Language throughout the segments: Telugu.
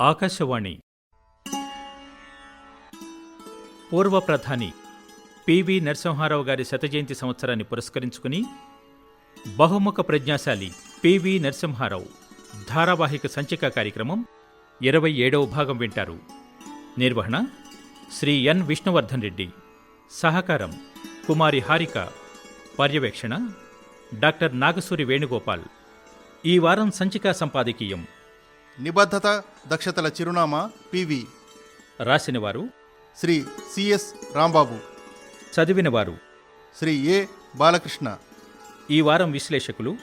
ఆకాశవాణి. పూర్వ ప్రధాని పివి నరసింహారావు గారి శతజయంతి సంవత్సరాన్ని పురస్కరించుకుని బహుముఖ ప్రజ్ఞాశాలి పివి నరసింహారావు ధారావాహిక సంచిక కార్యక్రమం ఇరవై ఏడవ భాగం వింటారు. నిర్వహణ శ్రీ ఎన్ విష్ణువర్ధన్ రెడ్డి. సహకారం కుమారి హారిక. పర్యవేక్షణ డాక్టర్ నాగసూరి వేణుగోపాల్. ఈ వారం సంచికా సంపాదకీయం నిబద్ధత దక్షతల చిరునామా పివి రాసినవారు. శ్రీ సిఎస్ రాంబాబు. చదివినవారు. శ్రీ ఏ బాలకృష్ణ. ఈ వారం విశ్లేషకులు.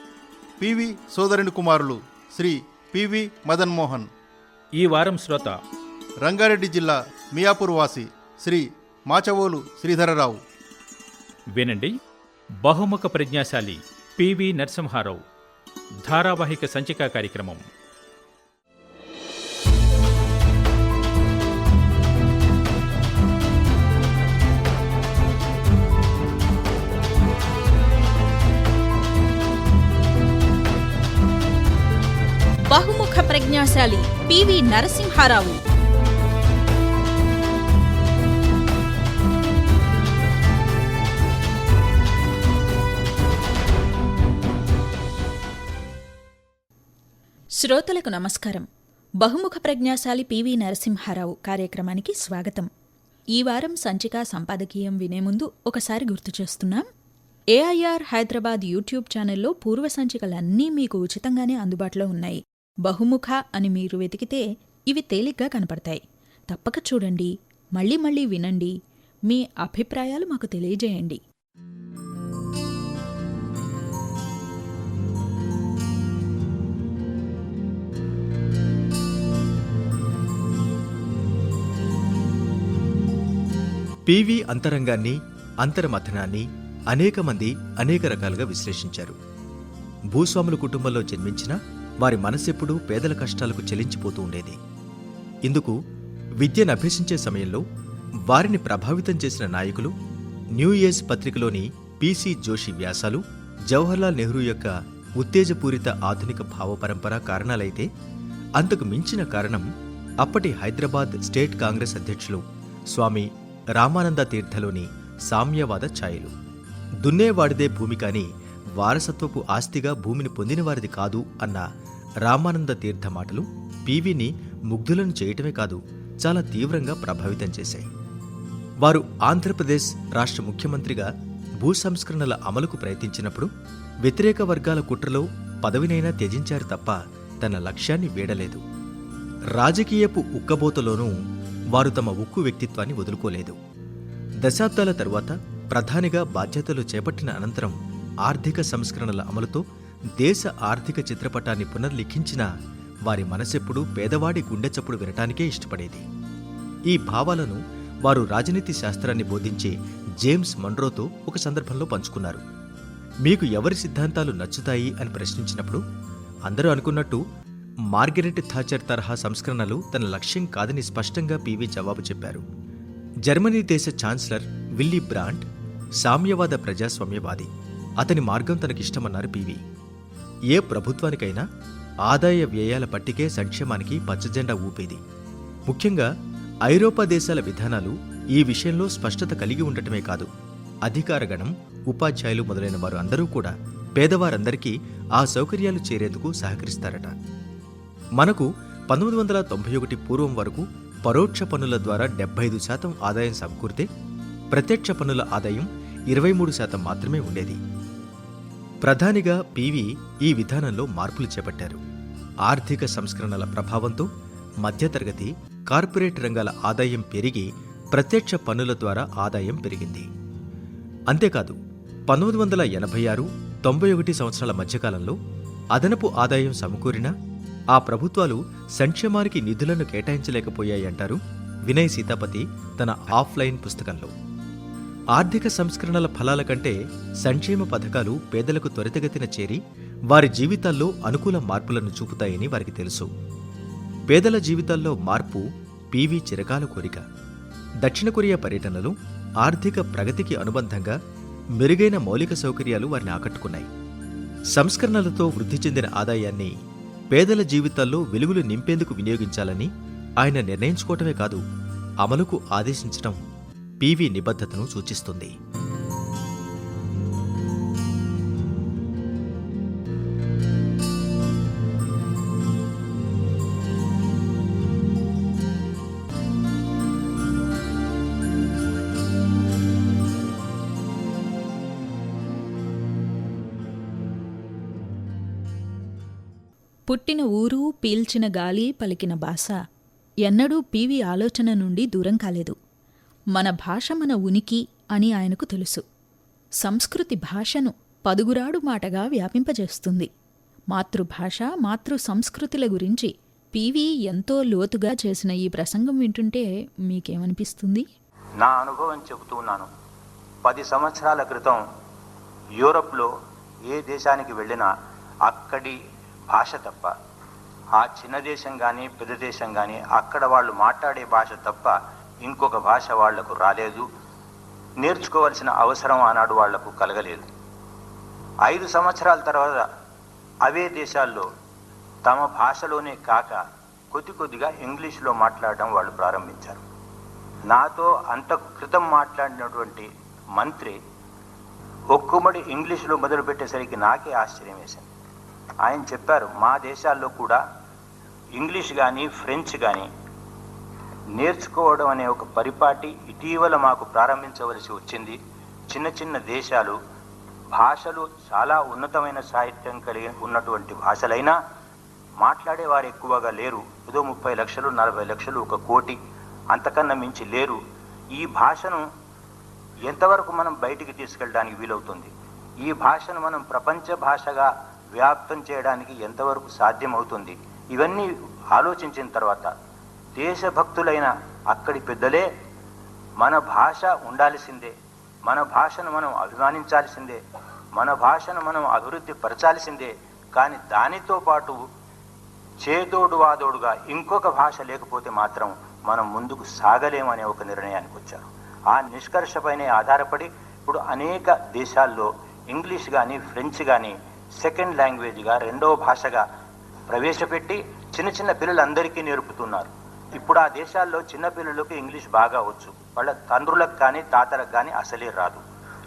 పివి సోదరుని కుమారులు శ్రీ పివి మదన్ మోహన్ ఈ వారం శ్రోత. రంగారెడ్డి జిల్లా మియాపూర్ వాసి శ్రీ మాచవోలు శ్రీధరరావు. వినండి. బహుముఖ ప్రజ్ఞాశాలి పివి నరసింహారావు. ధారావాహిక సంచికా కార్యక్రమం. బహుముఖ ప్రజ్ఞాశాలి పివి నరసింహారావు. శ్రోతలకు నమస్కారం. బహుముఖ ప్రజ్ఞాశాలి పివి నరసింహారావు కార్యక్రమానికి స్వాగతం. ఈ వారం సంచికా సంపాదకీయం వినే ముందు ఒకసారి గుర్తు చేస్తున్నాం. ఏఐఆర్ హైదరాబాద్ యూట్యూబ్ ఛానల్లో పూర్వ సంచికలన్నీ మీకు ఉచితంగానే అందుబాటులో ఉన్నాయి. బహుముఖ అని మీరు వెతికితే ఇవి తేలిగ్గా కనపడతాయి. తప్పక చూడండి మళ్ళీ మళ్ళీ వినండి. మీ అభిప్రాయాలు మాకు తెలియజేయండి. పివి అంతరంగాన్ని అంతర్మథనాన్ని అనేక మంది అనేక రకాలుగా విశ్లేషించారు. భూస్వాముల కుటుంబంలో జన్మించిన వారి మనసెప్పుడూ పేదల కష్టాలకు చెలించిపోతూ ఉండేది. ఇందుకు విద్యను అభ్యసించే సమయంలో వారిని ప్రభావితం చేసిన నాయకులు న్యూ ఏజ్ పత్రికలోని పిసి జోషి వ్యాసాలు జవహర్లాల్ నెహ్రూ యొక్క ఉత్తేజపూరిత ఆధునిక భావపరంపర కారణాలైతే అంతకు మించిన కారణం అప్పటి హైదరాబాద్ స్టేట్ కాంగ్రెస్ అధ్యక్షులు స్వామి రామానంద తీర్థలోని సామ్యవాద ఛాయలు. దున్నేవాడిదే భూమి కాని వారసత్వపు ఆస్తిగా భూమిని పొందినవారిది కాదు అన్న రామానంద తీర్థ మాటలు పీవీని ముగ్ధులను చేయటమే కాదు చాలా తీవ్రంగా ప్రభావితం చేశాయి. వారు ఆంధ్రప్రదేశ్ రాష్ట్ర ముఖ్యమంత్రిగా భూ సంస్కరణల అమలుకు ప్రయత్నించినప్పుడు వ్యతిరేక వర్గాల కుట్రలో పదవినైనా త్యజించారు తప్ప తన లక్ష్యాన్ని వీడలేదు. రాజకీయపు ఉక్కబోతలోనూ వారు తమ ఉక్కు వ్యక్తిత్వాన్ని వదులుకోలేదు. దశాబ్దాల తరువాత ప్రధానిగా బాధ్యతలు చేపట్టిన అనంతరం ఆర్థిక సంస్కరణల అమలుతో దేశ ఆర్థిక చిత్రపటాన్ని పునర్లిఖించిన వారి మనసెప్పుడు పేదవాడి గుండె చప్పుడు వినటానికే ఇష్టపడేది. ఈ భావాలను వారు రాజనీతి శాస్త్రాన్ని బోధించే జేమ్స్ మన్రోతో ఒక సందర్భంలో పంచుకున్నారు. మీకు ఎవరి సిద్ధాంతాలు నచ్చుతాయి అని ప్రశ్నించినప్పుడు అందరూ అనుకున్నట్టు మార్గరెట్ థాచర్ తరహా సంస్కరణలు తన లక్ష్యం కాదని స్పష్టంగా పీవీ జవాబు చెప్పారు. జర్మనీ దేశ ఛాన్సలర్ విల్లీ బ్రాండ్ సామ్యవాద ప్రజాస్వామ్యవాది. అతని మార్గం తనకిష్టమన్నారు పీవీ. ఏ ప్రభుత్వానికైనా ఆదాయ వ్యయాల పట్టికే సంక్షేమానికి పచ్చజెండా ఊపేది. ముఖ్యంగా ఐరోపా దేశాల విధానాలు ఈ విషయంలో స్పష్టత కలిగి ఉండటమే కాదు. అధికారగణం ఉపాధ్యాయులు మొదలైన వారు అందరూ కూడా పేదవారందరికీ ఆ సౌకర్యాలు చేరేందుకు సహకరిస్తారట. మనకు పంతొమ్మిది వందల తొంభై ఒకటి పూర్వం వరకు పరోక్ష పన్నుల ద్వారా డెబ్బై ఐదు శాతం ఆదాయం సమకూరితే ప్రత్యక్ష పన్నుల ఆదాయం ఇరవై మూడు శాతం మాత్రమే ఉండేది. ప్రధానిగా పీవీ ఈ విధానంలో మార్పులు చేపట్టారు. ఆర్థిక సంస్కరణల ప్రభావంతో మధ్యతరగతి కార్పొరేట్ రంగాల ఆదాయం పెరిగి ప్రత్యక్ష పన్నుల ద్వారా ఆదాయం పెరిగింది. అంతేకాదు పంతొమ్మిది వందల ఎనభై ఆరు తొంభై ఒకటి సంవత్సరాల మధ్యకాలంలో అదనపు ఆదాయం సమకూరినా ఆ ప్రభుత్వాలు సంక్షేమానికి నిధులను కేటాయించలేకపోయాయంటారు వినయ్ సీతాపతి తన ఆఫ్లైన్ పుస్తకంలో. ఆర్థిక సంస్కరణల ఫలాల కంటే సంక్షేమ పథకాలు పేదలకు త్వరితగతిన చేరి వారి జీవితాల్లో అనుకూల మార్పులను చూపుతాయని వారికి తెలుసు. పేదల జీవితాల్లో మార్పు పివి చిరకాల కోరిక. దక్షిణ కొరియా పర్యటనలో ఆర్థిక ప్రగతికి అనుబంధంగా మెరుగైన మౌలిక సౌకర్యాలు వారిని ఆకట్టుకున్నాయి. సంస్కరణలతో వృద్ధి చెందిన ఆదాయాన్ని పేదల జీవితాల్లో వెలుగులు నింపేందుకు వినియోగించాలని ఆయన నిర్ణయించుకోవటమే కాదు అమలుకు ఆదేశించటం పివి నిబద్ధతను సూచిస్తుంది. పుట్టిన ఊరు పీల్చిన గాలి పలికిన భాష ఎన్నడూ పీవి ఆలోచన నుండి దూరం కాలేదు. మన భాష మన ఉనికి అని ఆయనకు తెలుసు. సంస్కృతి భాషను పదుగురాడు మాటగా వ్యాపింపజేస్తుంది. మాతృభాష మాతృ సంస్కృతుల గురించి పివి ఎంతో లోతుగా చేసిన ఈ ప్రసంగం వింటుంటే మీకేమనిపిస్తుంది? నా అనుభవం చెబుతున్నాను పది సంవత్సరాల క్రితం యూరప్లో ఏ దేశానికి వెళ్ళినా అక్కడి భాష తప్ప ఆ చిన్న దేశం కానీ పెద్ద దేశం కానీ అక్కడ వాళ్ళు మాట్లాడే భాష తప్ప ఇంకొక భాష వాళ్ళకు రాలేదు. నేర్చుకోవాల్సిన అవసరం ఆనాడు వాళ్ళకు కలగలేదు. ఐదు సంవత్సరాల తర్వాత అవే దేశాల్లో తమ భాషలోనే కాక కొద్ది కొద్దిగా ఇంగ్లీష్లో మాట్లాడడం వాళ్ళు ప్రారంభించారు. నాతో అంత క్రితం మాట్లాడినటువంటి మంత్రి ఒక్కుమడి ఇంగ్లీష్లో మొదలుపెట్టేసరికి నాకే ఆశ్చర్యం వేసింది. ఆయన చెప్పారు మా దేశాల్లో కూడా ఇంగ్లీష్ కానీ ఫ్రెంచ్ కానీ నేర్చుకోవడం అనే ఒక పరిపాటి ఇటీవల మాకు ప్రారంభించవలసి వచ్చింది. చిన్న చిన్న దేశాలు భాషలు చాలా ఉన్నతమైన సాహిత్యం కలిగి ఉన్నటువంటి భాషలైనా మాట్లాడేవారు ఎక్కువగా లేరు. ఏదో ముప్పై లక్షలు నలభై లక్షలు ఒక కోటి అంతకన్నా మించి లేరు. ఈ భాషను ఎంతవరకు మనం బయటికి తీసుకెళ్ళడానికి వీలవుతుంది? ఈ భాషను మనం ప్రపంచ భాషగా వ్యాప్తం చేయడానికి ఎంతవరకు సాధ్యమవుతుంది? ఇవన్నీ ఆలోచించిన తర్వాత దేశభక్తులైన అక్కడి పెద్దలే మన భాష ఉండాల్సిందే. మన భాషను మనం అభిమానించాల్సిందే. మన భాషను మనం అభివృద్ధి పరచాల్సిందే కానీ దానితో పాటు చేదోడు వాదోడుగా ఇంకొక భాష లేకపోతే మాత్రం మనం ముందుకు సాగలేమనే ఒక నిర్ణయానికి వచ్చారు. ఆ నిష్కర్షపైనే ఆధారపడి ఇప్పుడు అనేక దేశాల్లో ఇంగ్లీష్ కానీ ఫ్రెంచ్ కానీ సెకండ్ లాంగ్వేజ్గా రెండవ భాషగా ప్రవేశపెట్టి చిన్న చిన్న పిల్లలందరికీ నేర్పుతున్నారు. ఇప్పుడు ఆ దేశాల్లో చిన్నపిల్లలకు ఇంగ్లీష్ బాగా వచ్చు. వాళ్ళ తండ్రులకు కానీ తాతలకు కానీ అసలే రాదు.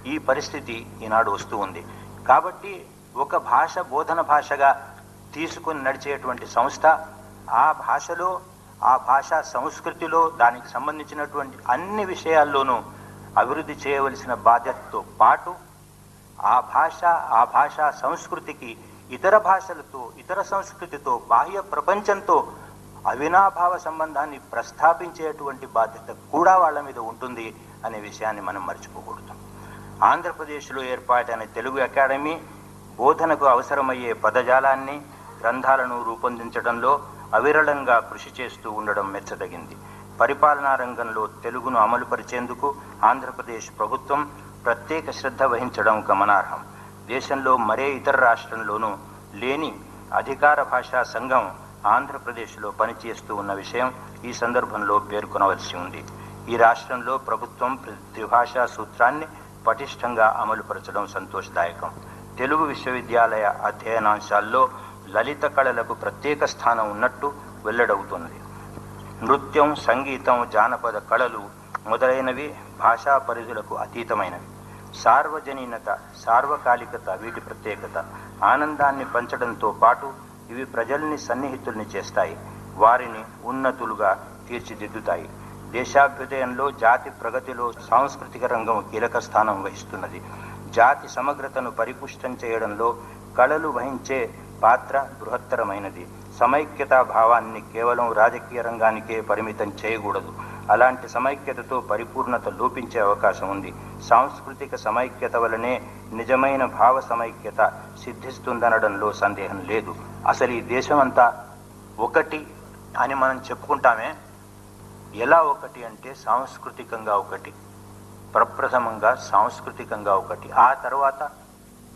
ఈ పరిస్థితి ఈనాడు వస్తూ ఉంది. కాబట్టి ఒక భాష బోధన భాషగా తీసుకుని నడిచేటువంటి సంస్థ ఆ భాషలో ఆ భాషా సంస్కృతిలో దానికి సంబంధించినటువంటి అన్ని విషయాల్లోనూ అభివృద్ధి చేయవలసిన బాధ్యతతో పాటు ఆ భాష ఆ భాషా సంస్కృతికి ఇతర భాషలతో ఇతర సంస్కృతితో బాహ్య ప్రపంచంతో అవినాభావ సంబంధాన్ని ప్రస్థాపించేటువంటి బాధ్యత కూడా వాళ్ళ మీద ఉంటుంది అనే విషయాన్ని మనం మర్చిపోకూడదు. ఆంధ్రప్రదేశ్లో ఏర్పాటైన తెలుగు అకాడమీ బోధనకు అవసరమయ్యే పదజాలాన్ని గ్రంథాలను రూపొందించడంలో అవిరళంగా కృషి చేస్తూ ఉండడం మెచ్చదగింది. పరిపాలనా రంగంలో తెలుగును అమలుపరిచేందుకు ఆంధ్రప్రదేశ్ ప్రభుత్వం ప్రత్యేక శ్రద్ధ వహించడం గమనార్హం. దేశంలో మరే ఇతర రాష్ట్రంలోనూ లేని అధికార భాషా సంఘం ఆంధ్రప్రదేశ్లో పనిచేస్తూ ఉన్న విషయం ఈ సందర్భంలో పేర్కొనవలసి ఉంది. ఈ రాష్ట్రంలో ప్రభుత్వం త్రిభాషా సూత్రాన్ని పటిష్టంగా అమలుపరచడం సంతోషదాయకం. తెలుగు విశ్వవిద్యాలయ అధ్యయనాంశాల్లో లలిత కళలకు ప్రత్యేక స్థానం ఉన్నట్టు వెల్లడవుతుంది. నృత్యం సంగీతం జానపద కళలు మొదలైనవి భాషా పరిధులకు అతీతమైనవి. సార్వజనీనత సార్వకాలికత వీటి ప్రత్యేకత ఆనందాన్ని పంచడంతో పాటు ఇవి ప్రజల్ని సన్నిహితుల్ని చేస్తాయి. వారిని ఉన్నతులుగా తీర్చిదిద్దుతాయి. దేశాభ్యుదయంలో జాతి ప్రగతిలో సాంస్కృతిక రంగం కీలక స్థానం వహిస్తున్నది. జాతి సమగ్రతను పరిపుష్టం చేయడంలో కళలు వహించే పాత్ర బృహత్తరమైనది. సమైక్యతా భావాన్ని కేవలం రాజకీయ రంగానికే పరిమితం చేయకూడదు. అలాంటి సమైక్యతతో పరిపూర్ణత లోపించే అవకాశం ఉంది. సాంస్కృతిక సమైక్యత వలనే నిజమైన భావ సమైక్యత సిద్ధిస్తుందనడంలో సందేహం లేదు. అసలు ఈ దేశమంతా ఒకటి అని మనం చెప్పుకుంటామే. ఎలా ఒకటి అంటే సాంస్కృతికంగా ఒకటి ప్రప్రథమంగా సాంస్కృతికంగా ఒకటి ఆ తర్వాత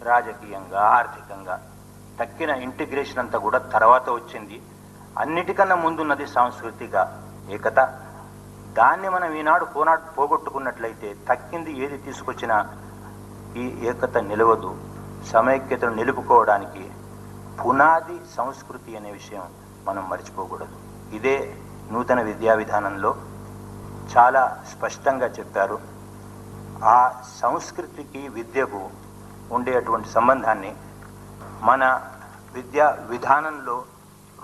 రాజకీయంగా ఆర్థికంగా. తక్కిన ఇంటిగ్రేషన్ అంతా కూడా తర్వాత వచ్చింది. అన్నిటికన్నా ముందున్నది సాంస్కృతిక ఏకత. దాన్ని మనం ఈనాడు పోనాడు పోగొట్టుకున్నట్లయితే తక్కింది ఏది తీసుకొచ్చినా ఈ ఏకత నిలవదు. సమైక్యతను నిలుపుకోవడానికి పునాది సంస్కృతి అనే విషయం మనం మర్చిపోకూడదు. ఇదే నూతన విద్యా విధానంలో చాలా స్పష్టంగా చెప్పారు. ఆ సంస్కృతికి విద్యకు ఉండేటువంటి సంబంధాన్ని మన విద్యా విధానంలో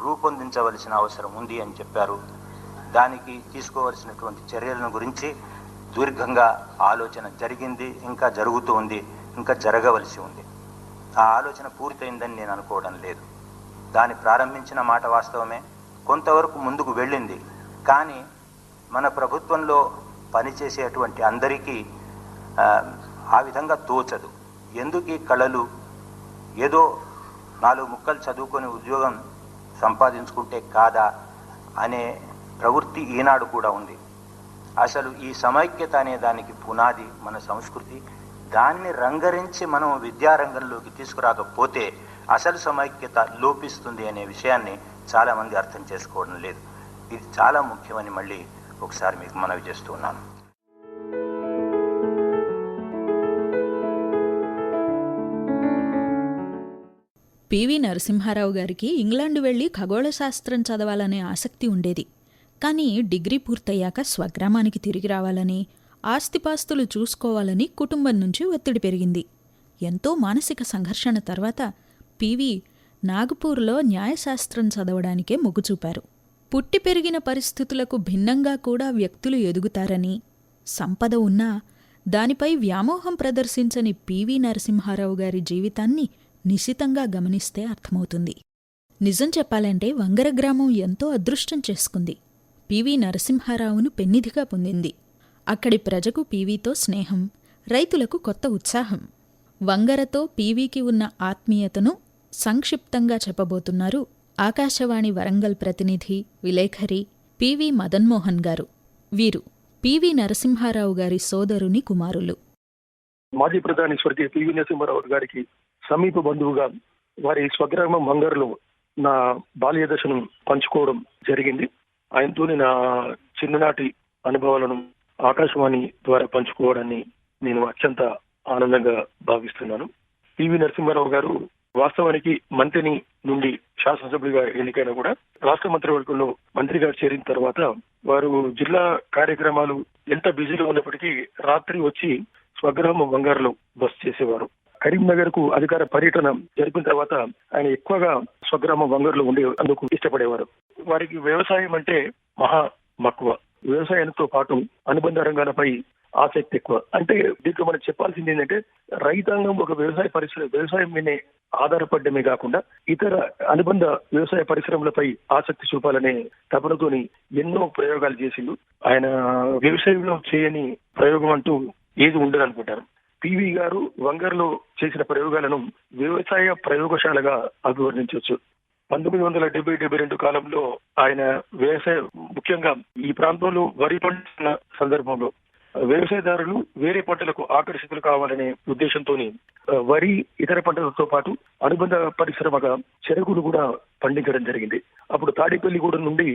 రూపొందించవలసిన అవసరం ఉంది అని చెప్పారు. దానికి తీసుకోవలసినటువంటి చర్యలను గురించి దీర్ఘంగా ఆలోచన జరిగింది ఇంకా జరుగుతూ ఉంది ఇంకా జరగవలసి ఉంది. ఆ ఆలోచన పూర్తయిందని నేను అనుకోవడం లేదు. దాన్ని ప్రారంభించిన మాట వాస్తవమే. కొంతవరకు ముందుకు వెళ్ళింది. కానీ మన ప్రభుత్వంలో పనిచేసేటువంటి అందరికీ ఆ, విధంగా తోచదు. ఎందుకు ఈ కళలు? ఏదో నాలుగు ముక్కలు చదువుకొని ఉద్యోగం సంపాదించుకుంటే కాదా అనే ప్రవృత్తి ఈనాడు కూడా ఉంది. అసలు ఈ సమైక్యత అనే దానికి పునాది మన సంస్కృతి. దాన్ని రంగరించి మనం విద్యారంగంలోకి తీసుకురాకపోతే అసలు సమైక్యత లోపిస్తుంది అనే విషయాన్ని చాలామంది అర్థం చేసుకోవడం లేదు. ఇది చాలా ముఖ్యమని మళ్ళీ ఒకసారి మీకు మనవి చేస్తూ ఉన్నాను. పివి నరసింహారావు గారికి ఇంగ్లాండ్ వెళ్ళి ఖగోళ శాస్త్రం చదవాలనే ఆసక్తి ఉండేది. కానీ డిగ్రీ పూర్తయ్యాక స్వగ్రామానికి తిరిగి రావాలని ఆస్తిపాస్తులు చూసుకోవాలని కుటుంబం నుంచి ఒత్తిడి పెరిగింది. ఎంతో మానసిక సంఘర్షణ తర్వాత పివి నాగపూర్లో న్యాయశాస్త్రం చదవడానికే మొగ్గు చూపారు పుట్టి పెరిగిన పరిస్థితులకు భిన్నంగా కూడా వ్యక్తులు ఎదుగుతారని సంపద ఉన్నా దానిపై వ్యామోహం ప్రదర్శించని పివి నరసింహారావు గారి జీవితాన్ని నిశితంగా గమనిస్తే అర్థమవుతుంది. నిజం చెప్పాలంటే వంగర గ్రామం ఎంతో అదృష్టం చేసుకుంది. పివి నరసింహారావును పెన్నిధిగా పొందింది. అక్కడి ప్రజకు పీవీతో స్నేహం రైతులకు కొత్త ఉత్సాహం. వంగరతో పీవీకి ఉన్న ఆత్మీయతను సంక్షిప్తంగా చెప్పబోతున్నారు ఆకాశవాణి వరంగల్ ప్రతినిధి విలేఖరి పివి మదన్మోహన్ గారు. వీరు పివి నరసింహారావు గారి సోదరుని కుమారులు. మాజీ ప్రధాని స్వర్గీయ పివి నరసింహారావు గారికి సమీప బంధువుగా వారి స్వగ్రామం మంగర్లో నా బాల్య దశను పంచుకోవడం జరిగింది. ఆయనతోనే నా చిన్ననాటి అనుభవాలను ఆకాశవాణి ద్వారా పంచుకోవడాన్ని నేను అత్యంత ఆనందంగా భావిస్తున్నాను. పివి నరసింహారావు గారు వాస్తవానికి మంత్రిని నుండి శాసనసభ్యుడిగా ఎన్నికైనా కూడా రాష్ట్ర మంత్రివర్గంలో మంత్రిగా చేరిన తర్వాత వారు జిల్లా కార్యక్రమాలు ఎంత బిజీగా ఉన్నప్పటికీ రాత్రి వచ్చి స్వగ్రామం వంగారులో బస్ చేసేవారు. కరీంనగర్కు అధికార పర్యటన జరిపిన తర్వాత ఆయన ఎక్కువగా స్వగ్రామం బంగారులో ఉండే అందుకు ఇష్టపడేవారు. వారికి వ్యవసాయం అంటే మహా మక్కువ. వ్యవసాయంతో పాటు అనుబంధ రంగాలపై ఆసక్తి ఎక్కువ. అంటే దీంట్లో మనం చెప్పాల్సింది ఏంటంటే రైతాంగం ఒక వ్యవసాయ పరిశ్రమ వ్యవసాయం మీదే ఆధారపడమే కాకుండా ఇతర అనుబంధ వ్యవసాయ పరిశ్రమలపై ఆసక్తి చూపాలనే తపనతోని ఎన్నో ప్రయోగాలు చేసిండు. ఆయన వ్యవసాయంలో చేయని ప్రయోగం అంటూ ఏది ఉండదు అనుకుంటారు పివి గారు వంగర్లో చేసిన ప్రయోగాలను వ్యవసాయ ప్రయోగశాలగా అభివర్ణించవచ్చు. పంతొమ్మిది వందల డెబ్బై డెబ్బై రెండు కాలంలో ఆయన వ్యవసాయ ముఖ్యంగా ఈ ప్రాంతంలో వరి పండుతున్న సందర్భంలో వ్యవసాయదారులు వేరే పంటలకు ఆకర్షితులు కావాలనే ఉద్దేశంతో వరి ఇతర పంటలతో పాటు అనుబంధ పరిశ్రమగా చెరుకును కూడా పండించడం జరిగింది. అప్పుడు తాడేపల్లిగూడెం నుండి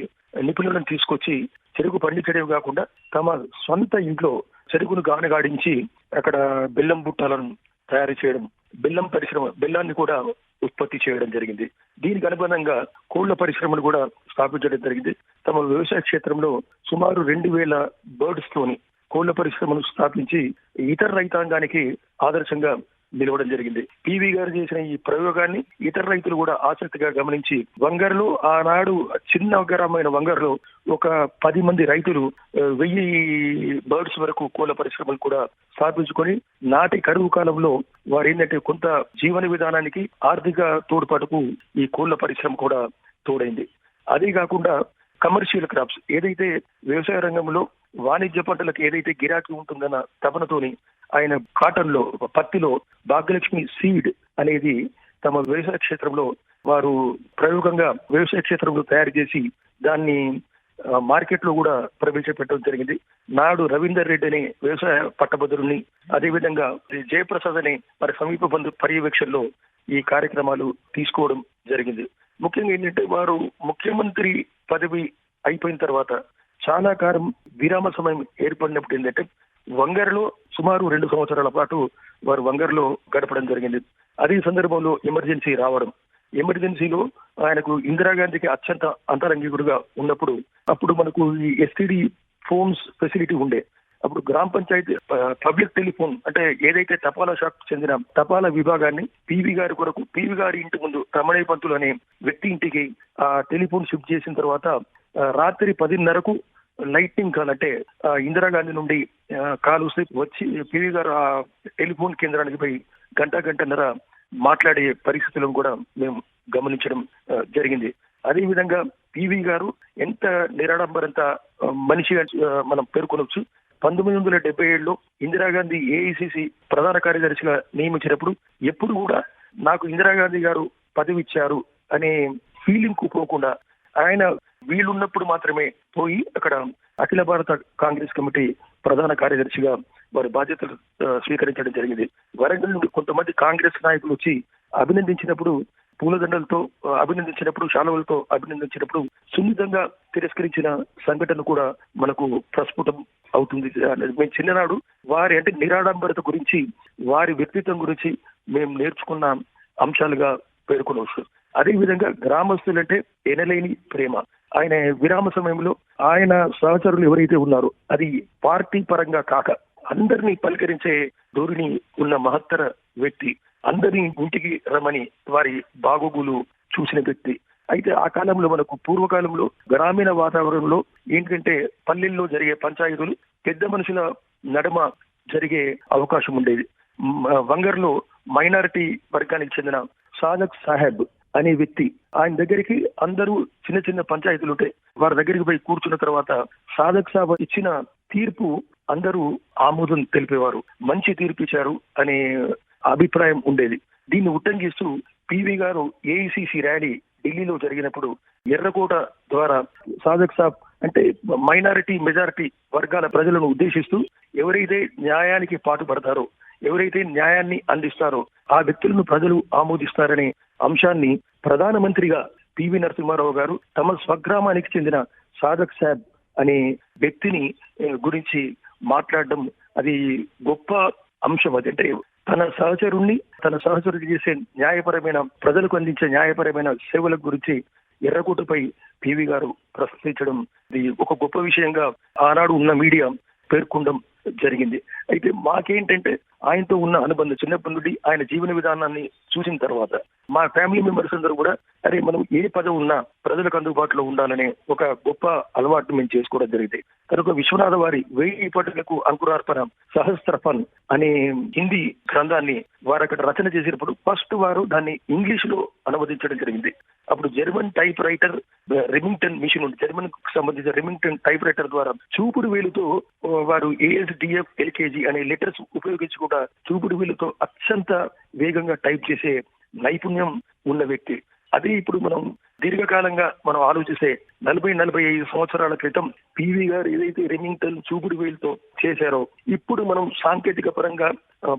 నిపుణులను తీసుకొచ్చి చెరుకు పండించడమే కాకుండా తమ సొంత ఇంట్లో చెరుకును గానగాడించి అక్కడ బెల్లం బుట్టాలను తయారు చేయడం బెల్లం పరిశ్రమ బెల్లాన్ని కూడా ఉత్పత్తి చేయడం జరిగింది. దీనికి అనుబంధంగా కోళ్ళ పరిశ్రమను కూడా స్థాపించడం జరిగింది. తమ వ్యవసాయ క్షేత్రంలో సుమారు రెండు వేల బర్డ్స్ తోని కోళ్ళ పరిశ్రమను స్థాపించి ఇతర రైతాంగానికి ఆదర్శంగా నిలవడం జరిగింది. పివి గారు చేసిన ఈ ప్రయోగాన్ని ఇతర రైతులు కూడా ఆసక్తిగా గమనించి వంగర్లో ఆనాడు చిన్న గ్రామైన వంగర్లో ఒక పది మంది రైతులు వెయ్యి బర్డ్స్ వరకు కోళ్ళ పరిశ్రమలు కూడా స్థాపించుకొని నాటి కరువు కాలంలో వారు ఏంటంటే కొంత జీవన విధానానికి ఆర్థిక తోడ్పాటుకు ఈ కోళ్ళ పరిశ్రమ కూడా తోడైంది. అదే కాకుండా కమర్షియల్ క్రాప్స్ ఏదైతే వ్యవసాయ రంగంలో వాణిజ్య పంటలకు ఏదైతే గిరాకీ ఉంటుందన్న తపనతోని ఆయన కాటన్లో పత్తిలో భాగ్యలక్ష్మి సీడ్ అనేది తమ వ్యవసాయ క్షేత్రంలో వారు ప్రయోగంగా వ్యవసాయ క్షేత్రంలో తయారు చేసి దాన్ని మార్కెట్లో కూడా ప్రవేశపెట్టడం జరిగింది. నాడు రవీందర్ రెడ్డి అనే వ్యవసాయ పట్టభద్రుని అదేవిధంగా జయప్రసాద్ అనే మరి సమీప బంధు పర్యవేక్షణలో ఈ కార్యక్రమాలు తీసుకోవడం జరిగింది. ముఖ్యంగా ఏంటంటే వారు ముఖ్యమంత్రి పదవి అయిపోయిన తర్వాత చాలా కాలం విరామ సమయం ఏర్పడినప్పుడు ఏంటంటే వంగర్లో సుమారు రెండు సంవత్సరాల పాటు వారు వంగర్లో గడపడం జరిగింది. అదే సందర్భంలో ఎమర్జెన్సీ రావడం. ఎమర్జెన్సీలో ఆయనకు ఇందిరాగాంధీకి అత్యంత అంతరంగికుడుగా ఉన్నప్పుడు అప్పుడు మనకు ఈ ఎస్టీడీ ఫోన్స్ ఫెసిలిటీ ఉండే. అప్పుడు గ్రామ పంచాయతీ పబ్లిక్ టెలిఫోన్ అంటే ఏదైతే తపాలా శాఖకు చెందిన తపాలా విభాగాన్ని పివి గారి కొరకు పివి గారి ఇంటి ముందు రమణయ్య పంతులు అనే వ్యక్తి ఇంటికి ఆ టెలిఫోన్ షిఫ్ట్ చేసిన తర్వాత రాత్రి పదిన్నరకు లైటింగ్ కాల్ అంటే ఆ, ఇందిరాగాంధీ నుండి ఆ, కాల్ వస్తే వచ్చి పివి గారు ఆ టెలిఫోన్ కేంద్రానికి పోయి గంట గంటన్నర మాట్లాడే పరిస్థితులను కూడా మేము గమనించడం జరిగింది. అదే విధంగా పివి గారు ఎంత నిరాడంబరంత ఆ, మనిషిగా మనం పేర్కొనవచ్చు పంతొమ్మిది వందల డెబ్బై ఏడులో ఇందిరాగాంధీ ఏఐసిసి ప్రధాన కార్యదర్శిగా నియమించినప్పుడు ఎప్పుడు కూడా నాకు ఇందిరాగాంధీ గారు పదవి ఇచ్చారు అనే ఫీలింగ్కు పోకుండా ఆయన వీలున్నప్పుడు మాత్రమే పోయి అక్కడ అఖిల భారత కాంగ్రెస్ కమిటీ ప్రధాన కార్యదర్శిగా వారి బాధ్యతలు స్వీకరించడం జరిగింది. వరంగల్ నుండి కొంతమంది కాంగ్రెస్ నాయకులు వచ్చి అభినందించినప్పుడు పూలదండలతో అభినందించినప్పుడు శాలవులతో అభినందించినప్పుడు సున్నితంగా తిరస్కరించిన సంఘటన కూడా మనకు ప్రస్ఫుటం అవుతుంది. మేము చిన్ననాడు వారి అంటే నిరాడంబరత గురించి వారి వ్యక్తిత్వం గురించి మేము నేర్చుకున్న అంశాలుగా పేర్కొనవచ్చు. అదే విధంగా గ్రామస్తులంటే ఎనలేని ప్రేమ. ఆయన విరామ సమయంలో ఆయన సహచరులు ఎవరైతే ఉన్నారో అది పార్టీ పరంగా కాక అందరినీ పలకరించే ధోరణి ఉన్న మహత్తర వ్యక్తి అందరినీ ఇంటికి రమని వారి బాగోగులు చూసిన వ్యక్తి. అయితే ఆ కాలంలో మనకు పూర్వకాలంలో గ్రామీణ వాతావరణంలో ఏంటంటే పల్లెల్లో జరిగే పంచాయతీలు పెద్ద మనుషుల నడుమ జరిగే అవకాశం ఉండేది. వంగర్లో మైనారిటీ వర్గానికి చెందిన సాదక్ సాహెబ్ అనే వ్యక్తి ఆయన దగ్గరికి అందరూ చిన్న చిన్న పంచాయతీలు ఉంటాయి. వారి దగ్గరికి పోయి కూర్చున్న తర్వాత సాదక్ సాబ్ ఇచ్చిన తీర్పు అందరూ ఆమోదం తెలిపేవారు. మంచి తీర్పు ఇచ్చారు అనే అభిప్రాయం ఉండేది. దీన్ని ఉట్టంకిస్తూ పివి గారు ఏఐసిసి ర్యాలీ ఢిల్లీలో జరిగినప్పుడు ఎర్రకోట ద్వారా సాదక్ సాబ్ అంటే మైనారిటీ మెజారిటీ వర్గాల ప్రజలను ఉద్దేశిస్తూ ఎవరైతే న్యాయానికి పాటుపడతారో ఎవరైతే న్యాయాన్ని అందిస్తారో ఆ వ్యక్తులను ప్రజలు ఆమోదిస్తారని అంశాన్ని ప్రధానమంత్రిగా పివి నరసింహారావు గారు తమ స్వగ్రామానికి చెందిన సాదక్ సాబ్ అనే వ్యక్తిని గురించి మాట్లాడడం అది గొప్ప అంశం. అది అంటే తన సహచరుణ్ణి తన సహచరుడు చేసే న్యాయపరమైన ప్రజలకు అందించే న్యాయపరమైన సేవల గురించి ఎర్రకూటుపై పివి గారు ప్రశ్నించడం ఇది ఒక గొప్ప విషయంగా ఆనాడు ఉన్న మీడియా. పేర్కొనడం జరిగింది. అయితే మాకేంటంటే ఆయనతో ఉన్న అనుబంధం చిన్నప్పటి నుండి ఆయన జీవన విధానాన్ని చూసిన తర్వాత మా ఫ్యామిలీ మెంబర్స్ అందరూ కూడా అరే మనం ఏ పదవి ఉన్నా ప్రజలకు అందుబాటులో ఉండాలనే ఒక గొప్ప అలవాటు మేము చేసుకోవడం జరిగింది. కనుక విశ్వనాథ వారి వెయ్యి పటులకు అంకురార్పణ సహస్రఫన్ అనే హిందీ గ్రంథాన్ని వారు అక్కడ రచన చేసినప్పుడు ఫస్ట్ వారు దాన్ని ఇంగ్లీష్లో అనువదించడం జరిగింది. అప్పుడు German type writer Remington machine ఉంది. జర్మన్కు సంబంధించిన రెమింగ్టన్ టైప్ రైటర్ ద్వారా చూపుడు వేలుతో వారు ఏఎస్డిఎఫ్ ఎల్కేజీ అనే లెటర్స్ ఉపయోగించి కూడా చూపుడు వేలుతో అత్యంత వేగంగా టైప్ చేసే నైపుణ్యం ఉన్న వ్యక్తి. అది ఇప్పుడు మనం దీర్ఘకాలంగా మనం ఆలోచిస్తే నలభై నలభై ఐదు సంవత్సరాల క్రితం పివి గారు ఏదైతే రెమింగ్టన్ చూపుడు వేలుతో చేశారో ఇప్పుడు మనం సాంకేతిక పరంగా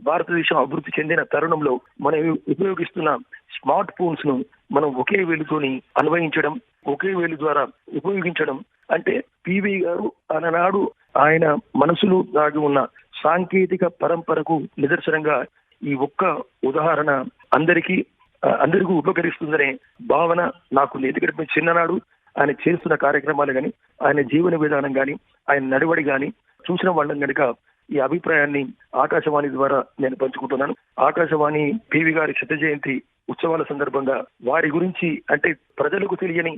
భారతదేశం అభివృద్ధి చెందిన తరుణంలో మనం ఉపయోగిస్తున్న స్మార్ట్ ఫోన్స్ను మనం ఒకే వేలుతోని అన్వయించడం ఒకే వేలు ద్వారా ఉపయోగించడం అంటే పివి గారు ఆనాడు ఆయన మనసులో దాగి ఉన్న సాంకేతిక పరంపరకు నిదర్శనంగా ఈ ఒక్క ఉదాహరణ అందరికీ అందరికీ ఉపకరిస్తుందనే భావన నాకు ఎందుకంటే చిన్ననాడు ఆయన చేస్తున్న కార్యక్రమాలు కానీ ఆయన జీవన విధానం కానీ ఆయన నడవడి కానీ చూసిన వాళ్ళం కనుక ఈ అభిప్రాయాన్ని ఆకాశవాణి ద్వారా నేను పంచుకుంటున్నాను. ఆకాశవాణి పివి గారి శత జయంతి ఉత్సవాల సందర్భంగా వారి గురించి అంటే ప్రజలకు తెలియని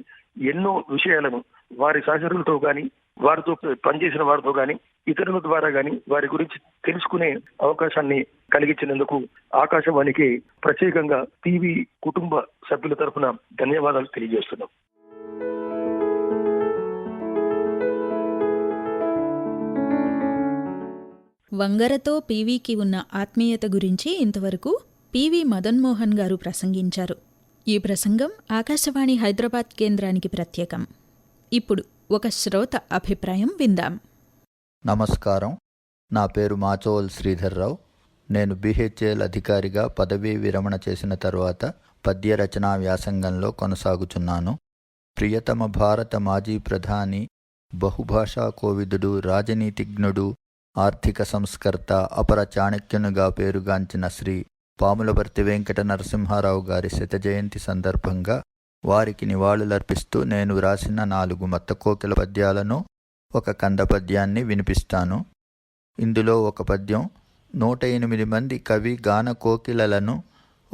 ఎన్నో విషయాలను వారి సహచరులతో కానీ వారితో పనిచేసిన వారితో కానీ ఇతరుల ద్వారా కానీ వారి గురించి తెలుసుకునే అవకాశాన్ని కలిగించినందుకు ఆకాశవాణికి ప్రత్యేకంగా టీవీ కుటుంబ సభ్యుల తరఫున ధన్యవాదాలు తెలియజేస్తున్నాం. వంగరతో పీవీకి ఉన్న ఆత్మీయత గురించి ఇంతవరకు పీవీ మదన్మోహన్ గారు ప్రసంగించారు. ఈ ప్రసంగం ఆకాశవాణి హైదరాబాద్ కేంద్రానికి ప్రత్యేకం. ఇప్పుడు ఒక శ్రోత అభిప్రాయం విందాం. నమస్కారం. నా పేరు మాచోల్ శ్రీధర్రావు నేను బిహెచ్ఎల్ అధికారిగా పదవీ విరమణ చేసిన తరువాత పద్య రచనా వ్యాసంగంలో కొనసాగుచున్నాను. ప్రియతమ భారత మాజీ ప్రధాని బహుభాషా కోవిదుడు రాజనీతిజ్ఞుడు ఆర్థిక సంస్కర్త అపర చాణక్యునిగా పేరుగాంచిన శ్రీ పాములవర్తి వెంకట నరసింహారావు గారి శత జయంతి సందర్భంగా వారికి నివాళులర్పిస్తూ నేను వ్రాసిన నాలుగు మత్తకోకిల పద్యాలను ఒక కంద పద్యాన్ని వినిపిస్తాను. ఇందులో ఒక పద్యం నూట ఎనిమిది మంది కవి గాన కోకిలలను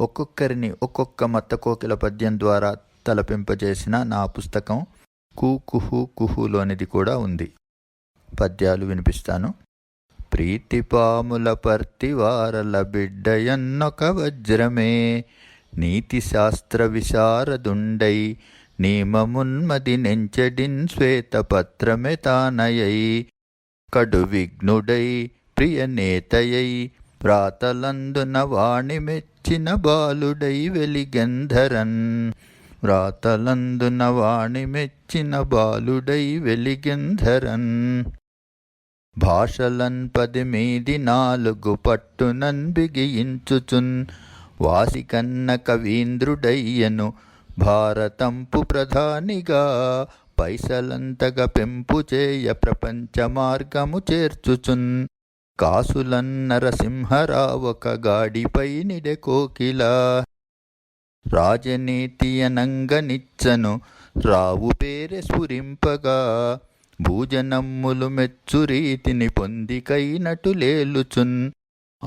ఒక్కొక్కరిని ఒక్కొక్క మత్త కోకిల పద్యం ద్వారా తలపింపజేసిన నా పుస్తకం కు కుహు కుహులోనిది కూడా ఉంది. పద్యాలు వినిపిస్తాను. ప్రీతిపాముల పర్తివారల బిడ్డయన్నొక వజ్రమే నీతి శాస్త్ర విశారదుండై నియమమున్మది నెంచెడిన్ శ్వేతపత్రమే తానయై. కడు విఘ్నుడై ప్రియనేతయై రాతలందున వాణి మెచ్చిన బాలుడై వెలిగంధరన్. రాతలందున వాణి మెచ్చిన బాలుడై వెలిగంధరన్. భాషలన్ పది మీది నాలుగు పట్టునన్ బిగియించుచున్ వాసికన్న కవీంద్రుడయ్యను భారతంపు ప్రధానిగా పైసలంతగా పెంపు చేయ ప్రపంచ మార్గము చేర్చుచున్. కాసులన్నరసింహరావక గాడిపై నిడె కోకిల. రాజనీతి అనంగనిచ్చను రావు పేరె స్ఫురింపగా. భూజనమ్ములు మెచ్చు రీతిని పొందికైనటు లేలుచున్.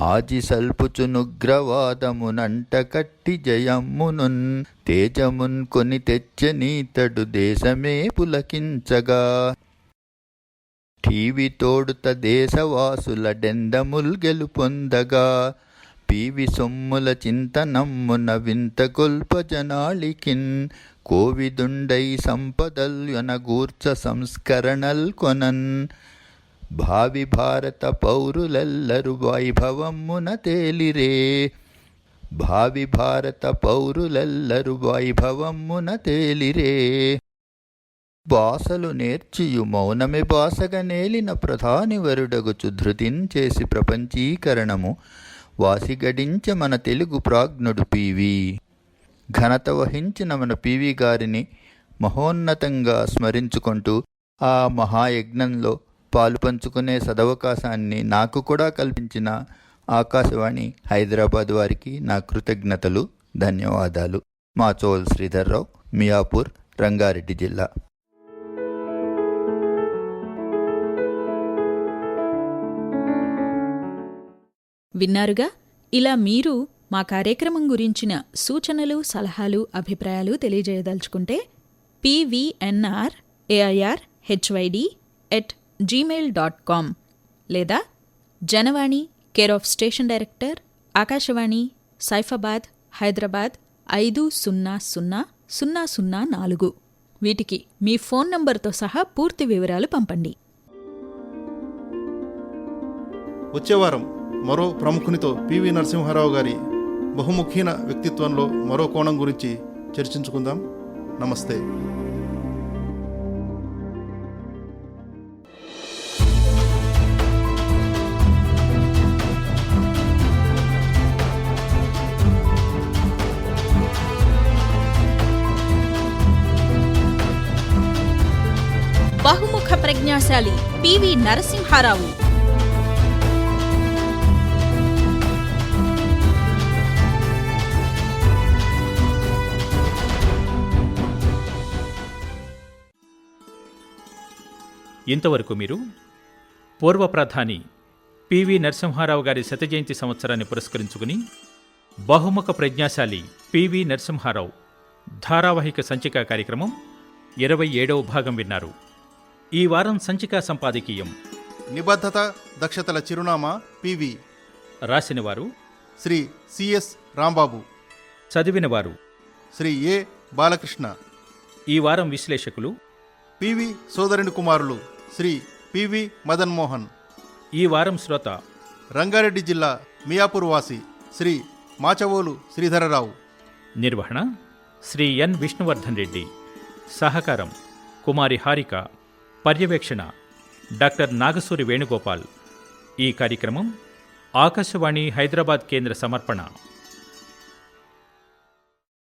ఆజి సల్పుచునుగ్రవాదమునంట కట్టి జయమ్మునున్ తేజమున్ కొని తెచ్చనీతడు దేశమే పులకించగా. ఠీవి తోడుత దేశవాసుల డెందముల్ గెలుపొందగా. పీవి సొమ్ముల చింతనమ్మున వింత గొల్ప జనాళికిన్ కోవిదుండై సంపదల్యనగూర్చ సంస్కరణల్ కొనన్. భావి భారత పౌరులెల్లరు వైభవమ్మున తేలిరే. భావి భారత పౌరులెల్లరు వైభవమున తేలిరే. భాషలు నేర్చియు మౌనమే భాషగా నేలిన ప్రధాని వరుడగుచు ధృతించేసి ప్రపంచీకరణము వాసిగడించ మన తెలుగు ప్రాజ్ఞుడు పివి. ఘనత వహించిన మన పివి గారిని మహోన్నతంగా స్మరించుకుంటూ ఆ మహాయజ్ఞంలో పాలు పంచుకునే సదవకాశాన్ని నాకు కూడా కల్పించిన ఆకాశవాణి హైదరాబాద్ వారికి నా కృతజ్ఞతలు ధన్యవాదాలు. మా చోల్ శ్రీధర్రావు మియాపూర్ రంగారెడ్డి జిల్లా. విన్నారుగా ఇలా మీరు మా కార్యక్రమం గురించిన సూచనలు సలహాలు అభిప్రాయాలు తెలియజేయదలుచుకుంటే PVNR AIR HYD at Gmail dot com లేదా Janavani care of station director Akashvani Saifabad Hyderabad ఐదు సున్నా సున్నా సున్నా సున్నా నాలుగు. వీటికి మీ ఫోన్ నంబర్తో సహా పూర్తి వివరాలు పంపండి. వచ్చేవారం మరో ప్రముఖునితో పివి నరసింహారావు గారి బహుముఖీన వ్యక్తిత్వంలో మరో కోణం గురించి చర్చించుకుందాం. నమస్తే. ప్రజ్ఞాశాలి పివి నరసింహారావు. ఇంతవరకు మీరు పూర్వ ప్రధాని పివి నరసింహారావు గారి శత జయంతి సంవత్సరాన్ని పురస్కరించుకుని బహుముఖ ప్రజ్ఞాశాలి పివి నరసింహారావు ధారావాహిక సంచికా కార్యక్రమం ఇరవై ఏడవ భాగం విన్నారు. ఈ వారం సంచికా సంపాదకీయం. నిబద్ధత దక్షతల చిరునామా పివి రాసినవారు. శ్రీ సిఎస్ రాంబాబు. చదివినవారు. శ్రీ ఏ బాలకృష్ణ. ఈ వారం విశ్లేషకులు. పివి సోదరుని కుమారులు శ్రీ పివి మదన్ మోహన్. ఈ వారం శ్రోత. రంగారెడ్డి జిల్లా మియాపూర్ వాసి శ్రీ మాచవోలు శ్రీధరరావు. నిర్వహణ శ్రీ ఎన్ విష్ణువర్ధన్ రెడ్డి. సహకారం కుమారి హారిక. పర్యవేక్షణ డాక్టర్ నాగసూరి వేణుగోపాల్. ఈ కార్యక్రమం ఆకాశవాణి హైదరాబాద్ కేంద్ర సమర్పణ.